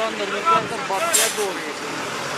Şu anda rüzgardan batıya doğru esiyor.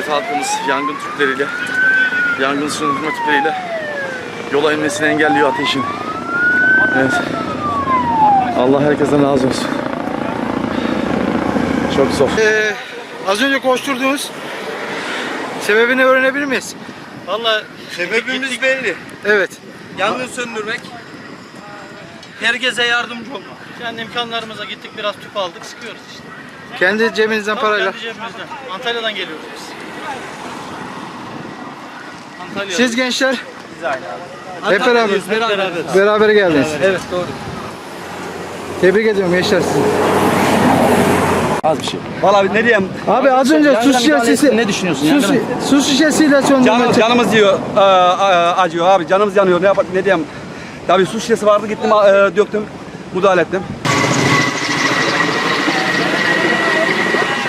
Evet halkımız yangın tüpleriyle, yangın söndürme tüpleriyle yola inmesini engelliyor ateşin. Evet. Allah herkesten razı olsun. Çok zor. Ee, az önce koşturduğunuz sebebini öğrenebilir miyiz? Valla sebebimiz belli. Evet. Yangın söndürmek. Herkese yardımcı olmak. Kendi imkanlarımıza gittik biraz tüp aldık sıkıyoruz işte. Kendi cebinizden Tabii parayla. Kendi cebimizden. Antalya'dan geliyoruz biz. Antalya. Siz gençler hep beraber Antalya'dayız, beraber. beraber geldiniz. Evet doğru. Tebrik ediyorum gençler sizi. Az bir şey. Vallahi ne diyeyim? Abi az önce Yangına su şişesi ne düşünüyorsun? Su, şişesiyle söndürme. Canımız, canımız diyor, e, e, acıyor abi. Canımız yanıyor. Ne yap ne diyeyim? Tabii su şişesi vardı gittim e, döktüm. Müdahale ettim.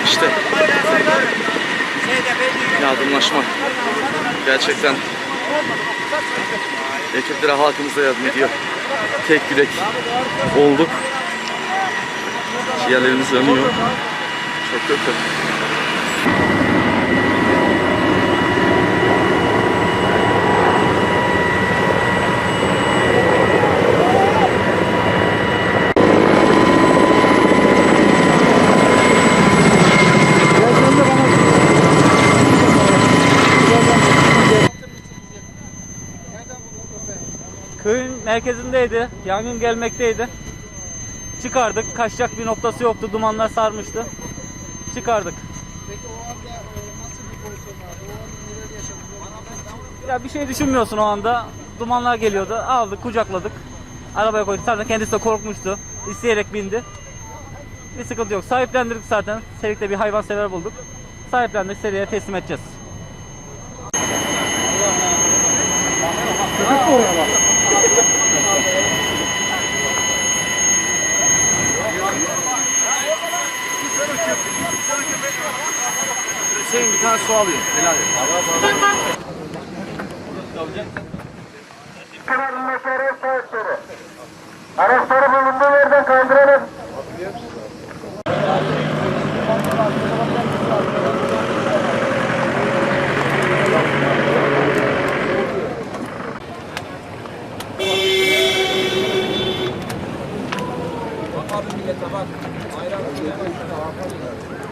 İşte yardımlaşma gerçekten ekiplere halkımıza yardım ediyor. Tek yürek olduk. Ciğerlerimiz yanıyor. Çok kötü. Köyün merkezindeydi. Yangın gelmekteydi. Çıkardık. Kaçacak bir noktası yoktu. Dumanlar sarmıştı. Çıkardık. Ya bir şey düşünmüyorsun o anda. Dumanlar geliyordu. Aldık, kucakladık. Arabaya koyduk. Zaten kendisi de korkmuştu. İsteyerek bindi. Bir sıkıntı yok. Sahiplendirdik zaten. Serik'te bir hayvansever bulduk. Sahiplendik. Seriye teslim edeceğiz. Sen bir tane su alayım. Helal et. Kenarındaki araç sahipleri. Araçları bulunduğu yerden kaldıralım. Bak abi millete bak. Ayran.